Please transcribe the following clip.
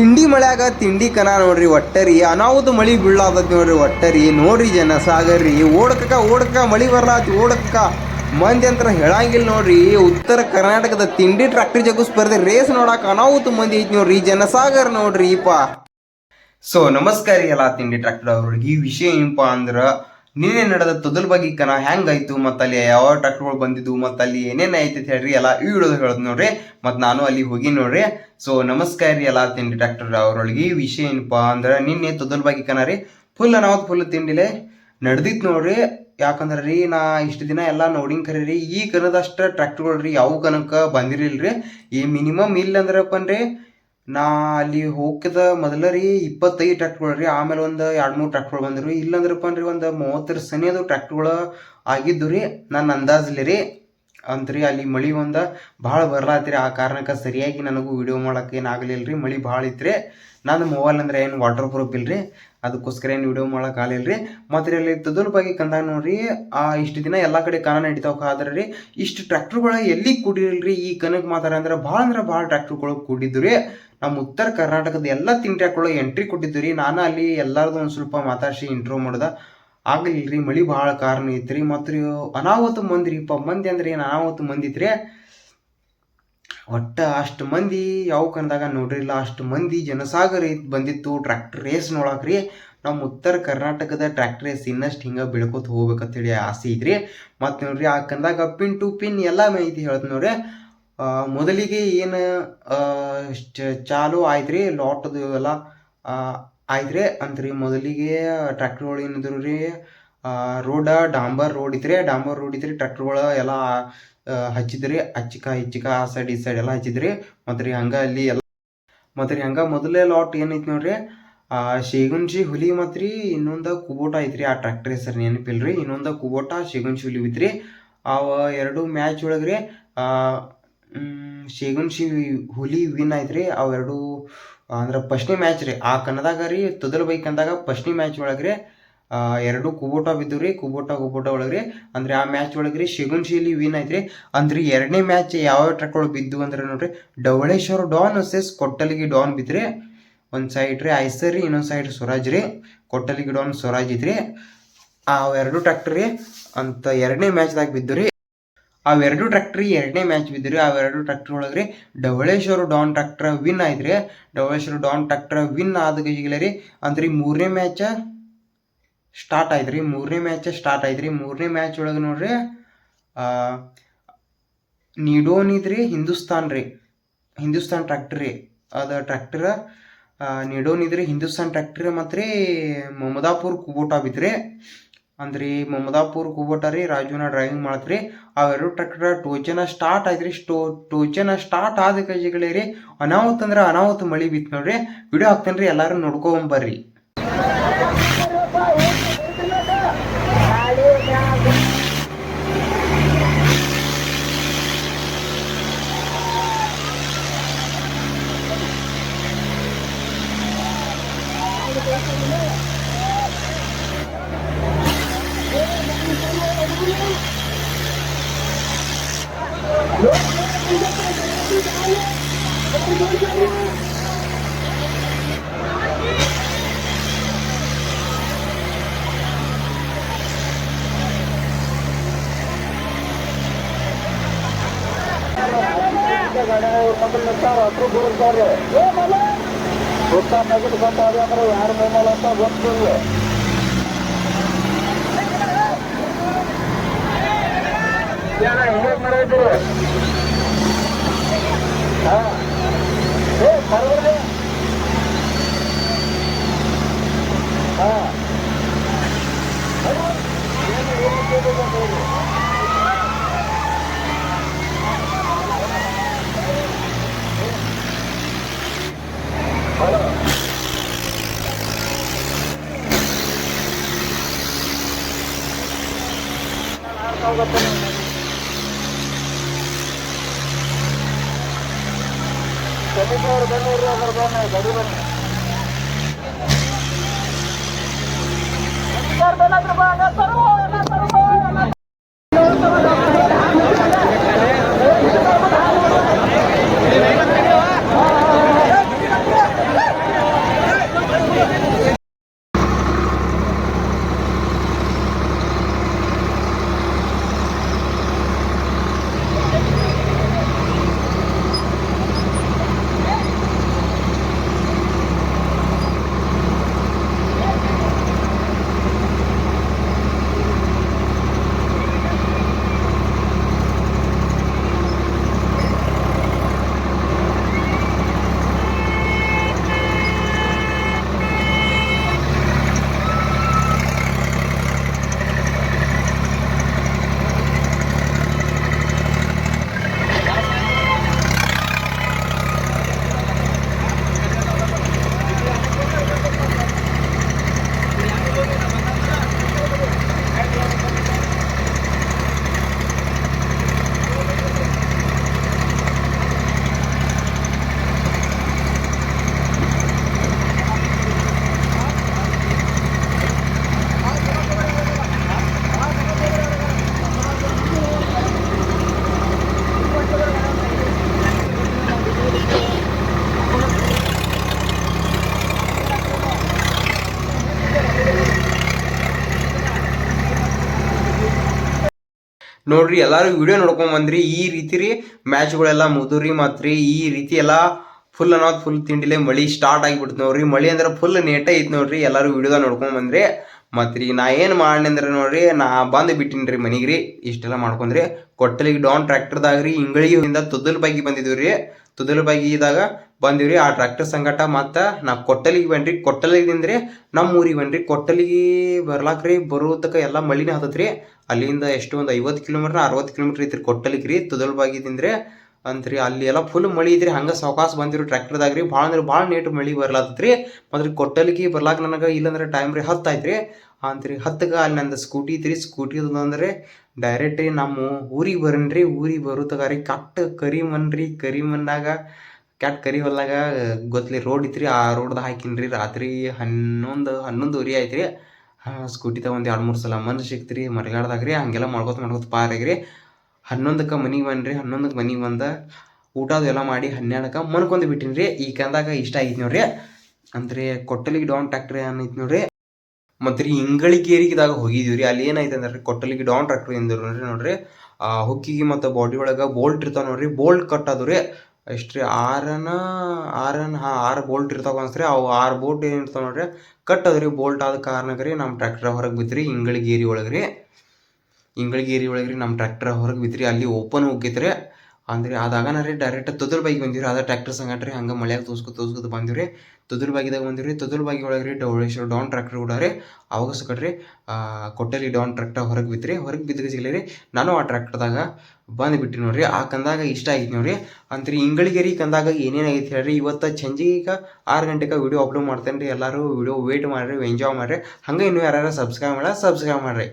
ತಿಂಡಿ ಮಳೆಯಾಗ ತಿಂಡಿ ಕನ ನೋಡ್ರಿ, ಒಟ್ಟರಿ ಅನಾಹುತ ಮಳಿ ಬೀಳಾದತ್ ನೋಡ್ರಿ, ಒಟ್ಟರಿ ನೋಡ್ರಿ ಜನ ಸಾಗರ್ರಿ ಓಡಕ ಓಡಕ ಮಳಿ ಬರ್ಲಾತಿ ಓಡಕ ಮಂದಿ ಅಂತ ಹೇಳಂಗಿಲ್ಲ ನೋಡ್ರಿ, ಉತ್ತರ ಕರ್ನಾಟಕದ ತಿಂಡಿ ಟ್ರಾಕ್ಟರ್ ಜಗ್ಗು ಸ್ಪರ್ಧೆ ರೇಸ್ ನೋಡಕ್ಕೆ ಅನಾಹುತ ಮಂದಿ ಐತಿ ನೋಡ್ರಿ, ಜನಸಾಗರ್ ನೋಡ್ರಿ ಪಾ ಸೊ ನಮಸ್ಕಾರ ಎಲ್ಲ ತಿಂಡಿ ಟ್ರ್ಯಾಕ್ಟರ್ ಅವ್ರಿಗೆ ವಿಷಯ ಏನಪ್ಪ ಅಂದ್ರ ನಿನ್ನೆ ನಡೆದ ತೊದಲ್ ಬಗ್ಗೆ ಕನ ಹೆಂಗಾಯ್ತು ಮತ್ತು ಅಲ್ಲಿ ಯಾವ ಟ್ರ್ಯಾಕ್ಟರ್ಗಳು ಬಂದಿದ್ವು, ಮತ್ತು ಅಲ್ಲಿ ಏನೇನು ಐತಿ ಅಂತ ಹೇಳ್ರಿ, ಎಲ್ಲ ಈ ವಿಡಿಯೋ ಹೇಳೋದು ನೋಡ್ರಿ. ಮತ್ತು ನಾನು ಅಲ್ಲಿ ಹೋಗಿ ನೋಡ್ರಿ. ಸೊ ನಮಸ್ಕಾರ ರೀ ಎಲ್ಲ ತಿಂಡಿ ಟ್ರ್ಯಾಕ್ಟರ್ ಅವರೊಳಗೆ. ವಿಷಯ ಏನಪ್ಪ ಅಂದ್ರೆ ನಿನ್ನೆ ತೊದಲ್ ಬಗ್ಗೆ ಕನ ರೀ ಫುಲ್ ಅನಾವತ್ ಫುಲ್ ತಿಂಡಿಲೆ ನಡೆದಿತ್ತು ನೋಡ್ರಿ. ಯಾಕಂದ್ರೆ ರೀ, ನಾ ಇಷ್ಟು ದಿನ ಎಲ್ಲ ನೋಡಿಂಗ್ ಕರೀ ರೀ, ಈ ಕನದಷ್ಟ ಟ್ರ್ಯಾಕ್ಟರ್ಗಳು ರೀ ಯಾವ ಕನಕ ಬಂದಿರಲಿಲ್ಲ ಈ ಮಿನಿಮಮ್ ಇಲ್ಲ ಅಂದ್ರಪ್ಪನ್ರಿ ನಾ ಅಲ್ಲಿ ಹೋಗಿದ ಮೊದಲ ರೀ ಇಪ್ಪತ್ತೈದು ಟ್ರ್ಯಾಕ್ಟರ್ಗಳು ರೀ, ಆಮೇಲೆ ಒಂದು ಎರಡು ಮೂರು ಟ್ರ್ಯಾಕ್ಟರ್ಗಳು ಬಂದರು ಇಲ್ಲಂದ್ರಪ್ಪ ರೀ ಒಂದು ಮೂವತ್ತರ ಸನಿಯದು ಟ್ರ್ಯಾಕ್ಟರ್ಗಳು ಆಗಿದ್ದು ರೀ, ನನ್ನ ಅಂದಾಜ್ಲಿ ರೀ. ಅಂತ್ರಿ ಅಲ್ಲಿ ಮಳಿ ಒಂದು ಭಾಳ ಬರ್ಲಾತ್ರಿ, ಆ ಕಾರಣಕ್ಕೆ ಸರಿಯಾಗಿ ನನಗೂ ವಿಡಿಯೋ ಮಾಡೋಕೆ ಏನಾಗಲಿಲ್ಲ ರೀ, ಮಳಿ ಭಾಳ ಇತ್ರಿ ನನ್ನ ಮೊಬೈಲ್ ಅಂದ್ರೆ ಏನು ವಾಟರ್ ಪ್ರೂಫ್ ಇಲ್ರಿ, ಅದಕ್ಕೋಸ್ಕರ ಏನು ವಿಡಿಯೋ ಮಾಡೋಕ್ಕಾಗಲಿಲ್ಲ ರೀ. ಮತ್ತು ಅಲ್ಲಿ ಬಗ್ಗೆ ಕಂದಾಗ ನೋಡ್ರಿ, ಆ ಇಷ್ಟು ದಿನ ಎಲ್ಲ ಕಡೆ ಕಾನ ನಡಿತಾವ ಆದ್ರೆ ರೀ, ಇಷ್ಟು ಟ್ರ್ಯಾಕ್ಟರ್ಗಳು ಎಲ್ಲಿ ಕೂಡಿರಲ್ರಿ ಈ ಕನಕ್ ಮಾತಾಡ ಅಂದ್ರೆ ಭಾಳ ಅಂದ್ರೆ ಭಾಳ ಟ್ರ್ಯಾಕ್ಟರ್ಗಳು ಕೂಡಿದ್ದು ರೀ. ನಮ್ಮ ಉತ್ತರ ಕರ್ನಾಟಕದ ಎಲ್ಲ ತಿಂಟ್ಯಾಕ್ಗಳು ಎಂಟ್ರಿ ಕೊಟ್ಟಿದ್ದು ರೀ ನಾನು ಅಲ್ಲಿ ಎಲ್ಲರದು ಒಂದು ಸ್ವಲ್ಪ ಮಾತಾಡಿಸಿ ಇಂಟ್ರೋ ಮಾಡ್ದೆ. ಆಗಲಿಲ್ಲ ರೀ ಮಳೆ ಭಾಳ ಕಾರಣ ಐತ್ರಿ. ಮತ್ತು ರೀ, ಅನಾಹುತ ಮಂದಿ ರೀ. ಪ ಮಂದಿ ಅಂದ್ರೆ ಏನು ಅನಾಹುತ ಮಂದಿ ಐತ್ರಿ? ಒಟ್ಟ ಅಷ್ಟು ಮಂದಿ ಯಾವ ಕಂದಾಗ ನೋಡ್ರಿಲ್ಲ ಅಷ್ಟು ಮಂದಿ ಜನಸಾಗರ ಬಂದಿತ್ತು ಟ್ರ್ಯಾಕ್ಟರ್ ರೇಸ್ ನೋಡಕ್ರಿ ನಮ್ಮ ಉತ್ತರ ಕರ್ನಾಟಕದ ಟ್ರ್ಯಾಕ್ಟರ್ ರೇಸ್ ಇನ್ನಷ್ಟು ಹಿಂಗೆ ಬೆಳ್ಕೊತ ಹೋಗ್ಬೇಕಂತೇಳಿ ಆಸೆ ಐತ್ರಿ. ಮತ್ತು ನೋಡ್ರಿ, ಆ ಕಂದಾಗ ಪಿನ್ ಟು ಪಿನ್ ಎಲ್ಲ ಮಾಹಿತಿ ಹೇಳ್ತೀನಿ ನೋಡ್ರಿ. ಮೊದಲಿಗೆ ಏನು ಚಾಲು ಆಯ್ತು ರೀ ಲಾಟದು ಎಲ್ಲ ಆಯ್ತು ಅಂತ್ರಿ. ಮೊದಲಿಗೆ ಟ್ರ್ಯಾಕ್ಟರ್ಗಳು ಏನಿದ್ರು ರೀ ರೋಡ ಡಾಂಬರ್ ರೋಡ್ ಇತ್ರಿ. ಡಾಂಬರ್ ರೋಡ್ ಇತ್ರಿ ಟ್ರ್ಯಾಕ್ಟರ್ಗಳು ಎಲ್ಲ ಹಚ್ಚಿದ್ರಿ. ಅಚ್ಚಿಕ ಇಚ್ಚಿಕ ಆ ಸೈಡ್ ಈ ಸೈಡ್ ಎಲ್ಲ ಹಚ್ಚಿದ್ರಿ. ಮತ್ತು ರೀ ಹಂಗೆ ಅಲ್ಲಿ ಎಲ್ಲ, ಮತ್ತು ರೀ ಹಂಗೆ ಮೊದಲೇ ಲಾಟ್ ಏನೈತಿ ನೋಡ್ರಿ ಶೇಗುನ್ಶಿ ಹುಲಿ ಮತ್ತು ರೀ ಇನ್ನೊಂದು ಕುಬೋಟ ಐತ್ರಿ. ಆ ಟ್ರ್ಯಾಕ್ಟರ್ ಹೆಸರು ನೆನಪಿಲ್ರಿ. ಇನ್ನೊಂದು ಕುಬೋಟ ಶೇಗುನ್ಶಿ ಹುಲಿ ಐತ್ರಿ ಅವ ಎರಡು ಮ್ಯಾಚ್ ಒಳಗ್ರಿ ಆ ಮ್, ಶೇಗುನ್ಶಿ ಹುಲಿ ವಿನ್ ಆಯ್ತ್ರಿ. ಅವೆರಡು ಅಂದ್ರೆ ಫಸ್ಟ್ನೇ ಮ್ಯಾಚ್ ರೀ. ಆ ಕನ್ನದಾಗ ರೀ ತೊದಲ್ ಬೈಕ್ ಅಂದಾಗ ಫಸ್ಟ್ನೇ ಮ್ಯಾಚ್ ಒಳಗೆ ರೀ. ಎರಡು ಕುಬೋಟ ಬಿದ್ದು ರೀ ಕುಬೋಟ ಕುಬೋಟ ರೀ. ಅಂದ್ರೆ ಆ ಮ್ಯಾಚ್ ಒಳಗ್ರಿ ಶಗುನ್ಶಿಲಿ ವಿನ್ ಆಯ್ತ್ರಿ. ಅಂದ್ರೆ ಎರಡನೇ ಮ್ಯಾಚ್ ಯಾವ ಟ್ರಕ್ ಒಳಗೆ ಬಿದ್ದು ಅಂದ್ರೆ ನೋಡ್ರಿ Dhavaleshwar don versus Kottalige don ಬಿದ್ರಿ ಒಂದು ಸೈಡ್ ರೀ ಐಸರ್ ರೀ ಇನ್ನೊಂದು ಸೈಡ್ ಸ್ವರಾಜ್ ರೀ. ಕೊಟ್ಟಲಿಗೆ ಡಾನ್ ಸ್ವರಾಜ್ ಇದ್ರಿ. ಅವೆರಡು ಟ್ರ್ಯಾಕ್ಟರ್ ರೀ. ಅಂತ ಎರಡನೇ ಮ್ಯಾಚ್ದಾಗ ಬಿದ್ದು ರೀ ಅವೆರಡು ಟ್ರ್ಯಾಕ್ಟ್ರಿ ಎರಡನೇ ಮ್ಯಾಚ್ ಬಿದ್ದಿರಿ ಅವೆರಡು ಟ್ರ್ಯಾಕ್ಟರ್ ಒಳಗ್ರಿ ಡವಳೇಶ್ವರ ಡಾನ್ ಟ್ರ್ಯಾಕ್ಟರ್ ವಿನ್ ಆಯ್ತ್ರಿ. ಡವಳೇಶ್ವರ ಡಾನ್ ಟ್ರ್ಯಾಕ್ಟರ್ ವಿನ್ ಆದ ರೀ ಅಂದ್ರೆ ಮೂರನೇ ಮ್ಯಾಚ ಸ್ಟಾರ್ಟ್ ಆಯ್ತು ರೀ ಮೂರನೇ ಮ್ಯಾಚ ಸ್ಟಾರ್ಟ್ ಆಯ್ತು ಮೂರನೇ ಮ್ಯಾಚ್ ಒಳಗೆ ನೋಡ್ರಿ ನೀಡೋನ್ ಇದ್ರಿ, ಹಿಂದೂಸ್ತಾನ್ ರೀ. ಹಿಂದೂಸ್ತಾನ್ ಟ್ರ್ಯಾಕ್ಟರ್ ಅದು ಟ್ರ್ಯಾಕ್ಟರ್ ನೀಡೋನ್ ಇದ್ರಿ, ಹಿಂದೂಸ್ತಾನ್ ಟ್ರ್ಯಾಕ್ಟರ್ ಮತ್ತು ರೀ ಮಮದಾಪುರ್ ಕುಬೋಟಾ ಬಿದ್ರಿ. ಅಂದ್ರೆ, ಮಮದಾಪುರ್ ಕುಬೋಟ ರೀ, ರಾಜುನ ಡ್ರೈವಿಂಗ್ ಮಾಡತ್ರಿ. ಅವೆರಡು ಟ್ರ್ಯಾಕ್ಟರ್ ಟೋಚನ ಸ್ಟಾರ್ಟ್ ಆಯ್ತ್ರಿ. ಸ್ಟೋ, ಟೋಚನ ಸ್ಟಾರ್ಟ್ ಆದ ಕಜಿಗಳೇ ರೀ. ಅನಾಹುತ ಅಂದ್ರೆ ಅನಾಹುತ ಮಳಿ ಬಿತ್ತು ನೋಡ್ರಿ. ವಿಡಿಯೋ ಹಾಕ್ತೇನೆ ರೀ ಎಲ್ಲರೂ ನೋಡ್ಕೊಂಬರ್ರಿ ಯಾರು ಮೇಮಲ್ ಅಂತ ಗೊತ್ತಿಲ್ಲ ಹೆಂಗ್ ಮಾಡಿದ್ರು ಬೆಂಗಳೂರು ಬೆಂಗಳೂರು ಅದ್ರ ಬನ್ನಿ ಗಡಿ ಬನ್ನಿ ನೋಡ್ರಿ, ಎಲ್ಲಾರು ವಿಡಿಯೋ ನೋಡ್ಕೊಂಡ್ ಬಂದ್ರಿ. ಈ ರೀತಿ ರೀ ಮ್ಯಾಚ್ಗಳೆಲ್ಲ ಮುದುರಿ ಮಾತ್ರಿ ಈ ರೀತಿ ಎಲ್ಲ ಫುಲ್ ಅನ್ನೋದು ಫುಲ್ ತಿಂಡಿಲೆ ಮಳಿ ಸ್ಟಾರ್ಟ್ ಆಗಿಬಿಡ್ತು ನೋಡ್ರಿ. ಮಳಿ ಅಂದ್ರೆ ಫುಲ್ ನೇಟ ಐತಿ ನೋಡ್ರಿ. ಎಲ್ಲರೂ ವಿಡಿಯೋದಾಗ ನೋಡ್ಕೊಂಡ್ ಬಂದ್ರಿ. ಮತ್ತು ನಾ ಏನು ಅಂದ್ರೆ ನೋಡ್ರಿ, ನಾ ಬಂದು ಬಿಟ್ಟಿನ್ರಿ ಮನೆಗೆ ರೀ. ಇಷ್ಟೆಲ್ಲ ಮಾಡ್ಕೊಂಡ್ರಿ ಕೊಟ್ಟಲಿಗೆ ಡೌನ್ ಟ್ರ್ಯಾಕ್ಟರ್ದಾಗ ರೀ. ಇಂಗಳಿಯಿಂದ ತುದ್ದಲ್ ಬಾಗಿ ಬಂದಿದ್ವಿ ರೀ ತುದ್ದಲ್ ಬಾಗಿದಾಗ ಬಂದಿವ್ರಿ, ಆ ಟ್ರ್ಯಾಕ್ಟರ್ ಸಂಗಟ ಮತ್ತು ನಾ ಕೊಟ್ಟಲಿಗೆ ಬನ್ರಿ ಕೊಟ್ಟಲಿಗಿಂದ್ರಿ ನಮ್ಮ ಊರಿಗೆ ಬನ್ರಿ ಕೊಟ್ಟಲಿಗೆ ಬರ್ಲಾಕ್ರಿ ತಕ ಎಲ್ಲ ಮಳಿನೇ ಹತ್ತತ್ರಿ. ಅಲ್ಲಿಂದ ಎಷ್ಟು ಒಂದು ಐವತ್ತು ಕಿಲೋಮೀಟ್ರ್ ಅರವತ್ತು ಕಿಲೋಮೀಟ್ರ್ ಐತ್ರಿ ಕೊಟ್ಟಲಿಗೆ ರೀ ತುದಲ್ ಬಾಗಿದಿಂದ್ರೆ ಅಂತ್ರಿ ಅಲ್ಲಿ ಎಲ್ಲ ಫುಲ್ ಮಳಿ ಇದ್ರಿ, ಹಂಗೆ ಸಾವಕಾಶ ಬಂದಿರು ಟ್ರ್ಯಾಕ್ಟರ್ದಾಗ ರೀ ಭಾಳ ಅಂದ್ರೆ ಭಾಳ ನೇಟ್ ಮಳಿ ಬರ್ಲಾತತ್ರಿ. ಮತ್ತು ಕೊಟ್ಟಲಿಗೆ ಬರ್ಲಾಕ ನನಗೆ ಇಲ್ಲಂದ್ರೆ ಟೈಮ್ ರೀ ಹತ್ತು ಆಯ್ತು ರೀ ಅಂತ್ರಿ ಹತ್ತಗೆ ಅಲ್ಲಿ ನಂದು ಸ್ಕೂಟಿ ಐತ್ರಿ ಸ್ಕೂಟಿ ಅಂದ್ರೆ ಡೈರೆಕ್ಟ್ ರೀ ನಮ್ಮ ಊರಿಗೆ ಬರನ್ರಿ, ಊರಿಗೆ ಬರುತ್ತಾಗ ರೀ ಕರಿ ಮನ್ರಿ ರೀ ಕರಿಮನ್ನಾಗ ಕೆಟ್ಟ ಕರಿ ಹೊಲ್ದಾಗ ಗೊತ್ತಲಿ ರೋಡ್ ಇತ್ರಿ, ಆ ರೋಡ್ದಾಗ ಹಾಕಿನ್ರಿ ರಾತ್ರಿ ಹನ್ನೊಂದು ಹನ್ನೊಂದುವರೆ ಆಯ್ತು ರೀ ಸ್ಕೂಟಿ ತಗೊಂಡು ಎರಡು, ಮೂರು ಸಲ ಮನ್ ಸಿಕ್ತ್ರಿ ಮರಗಾಡ್ದಾಗ ರೀ ಹಂಗೆಲ್ಲ ಮಾಡ್ಕೊತ ಮಾಡ್ಕೊತ ಪಾರಾಗ್ರಿ ಹನ್ನೊಂದಕ್ಕೆ ಮನೆಗೆ ಬನ್ರಿ ಹನ್ನೊಂದಕ್ಕೆ ಮನೆಗೆ ಬಂದ ಊಟ ಅದು ಎಲ್ಲ ಮಾಡಿ ಹನ್ನೆರಡಕ್ಕೆ ಮನ್ಕೊಂದು ಬಿಟ್ಟಿನಿ ರೀ ಈ ಕಂದಾಗ ಇಷ್ಟ ಐತಿ ನೋಡ್ರಿ. ಅಂದ್ರೆ ಕೊಟ್ಟಲಿಗೆ ಡಾನ್ ಟ್ಯಾಕ್ಟ್ರಿ ಏನೈತಿ ನೋಡ್ರಿ. ಮತ್ತು ರೀ ಇಂಗಳಿಗೇರಿಗಿದಾಗ ಹೋಗಿದೀವಿ ರೀ ಅಲ್ಲಿ ಏನಾಯ್ತು ಅಂದ್ರೆ ರೀ ಕೊಟ್ಟಲಿಗೆ ಡಾನ್ ಟ್ರ್ಯಾಕ್ಟ್ರಿ ಎಂದ್ರು ನೋಡ್ರಿ. ಆ, ಹುಕ್ಕಿಗೆ ಮತ್ತು ಬಾಡಿ ಒಳಗೆ ಬೋಲ್ಟ್ ಇರ್ತಾವ ನೋಡ್ರಿ. ಬೋಲ್ಟ್ ಕಟ್ ಅದು ರೀ. ಎಷ್ಟು ರೀ ಆರನ ಆರನ, ಹಾಂ, ಆರು ಬೋಲ್ಟ್ ಇರ್ತಾವ ಅನ್ಸ್ರಿ. ಅವು ಆರು ಬೋಲ್ಟ್ ಏನು ಇರ್ತಾವ ನೋಡ್ರಿ? ಕಟ್ ಅದ ರೀ ಬೋಲ್ಟ್ ಆದ ಕಾರಣಕ್ಕೆ ರೀ ನಮ್ಮ ಟ್ರ್ಯಾಕ್ಟರ್ ಹೊರಗೆ ಬಿತ್ರಿ, ಇಂಗಳಗೇರಿ ಒಳಗೆ ರೀ ಇಂಗಳಿಗೇರಿ ಒಳಗೆ ರೀ ನಮ್ಮ ಟ್ರ್ಯಾಕ್ಟರ್ ಹೊರಗೆ ಬಿತ್ರಿ, ಅಲ್ಲಿ ಓಪನ್ ಹೋಗಿತ್ರಿ ಅಂದ್ರೆ ಅದಾಗ ರೀ ಡೈರೆಕ್ಟ್ ತೊದಲ್ ಬಾಗಿ ಬಂದಿವ್ರಿ, ಅದ ಟ್ರ್ಯಾಕ್ಟರ್ ಸಂಗಟ ರೀ ಹಂಗೆ ಮಳೆಯಾಗ ತೋಸ್ಕೊ ತೋಸ್ಕೊತ ಬಂದಿವ್ರಿ. ತೊದಲ್ ಬಾಗಿದಾಗ ಬಂದಿವ್ರಿ, ತೊದಲ್ ಬಾಗಿ ಒಳಗೆ ರೀ ಡೌಳೇಶ್ವರ ಡಾನ್ ಟ್ರ್ಯಾಕ್ಟರ್ ಕೂಡ ರೀ ಅವಾಗ ಸಕಟ್ರಿ ಕೊಟ್ಟಲಿ ಡಾನ್ ಟ್ರ್ಯಾಕ್ಟರ್ ಹೊರಗೆ ಬಿತ್ರಿ, ಹೊರಗೆ ಬಿದ್ದ ಸಿಗಲಿ ರೀ ನಾನು ಆ ಟ್ರ್ಯಾಕ್ಟರ್ದಾಗ ಬಂದು ಬಿಟ್ಟಿ ನೋಡ್ರಿ, ಆ ಕಂದಾಗ ಇಷ್ಟ ಆಯ್ತು ನೋಡ್ರಿ. ಅಂತ್ರಿ ಇಂಗಳಿಗೆರಿ ಕಂದಾಗ ಏನೇನಾಗೈತೆ ಹೇಳ್ರಿ, ಇವತ್ತು ಸಂಜೆಗೆ ಆರು ಗಂಟೆಗೆ ವಿಡಿಯೋ ಅಪ್ಲೋಡ್ ಮಾಡ್ತೇನೆ ರೀ ಎಲ್ಲರೂ. ವೀಡಿಯೋ ವೇಟ್ ಮಾಡಿರಿ ಎಂಜಾಯ್ ಮಾಡಿರಿ. ಹಂಗೆ ಇನ್ನೂ ಯಾರು ಸಬ್ಸ್ಕ್ರೈಬ್ ಮಾಡ ಸಬ್ಸ್ಕ್ರೈಬ್ ಮಾಡಿರಿ.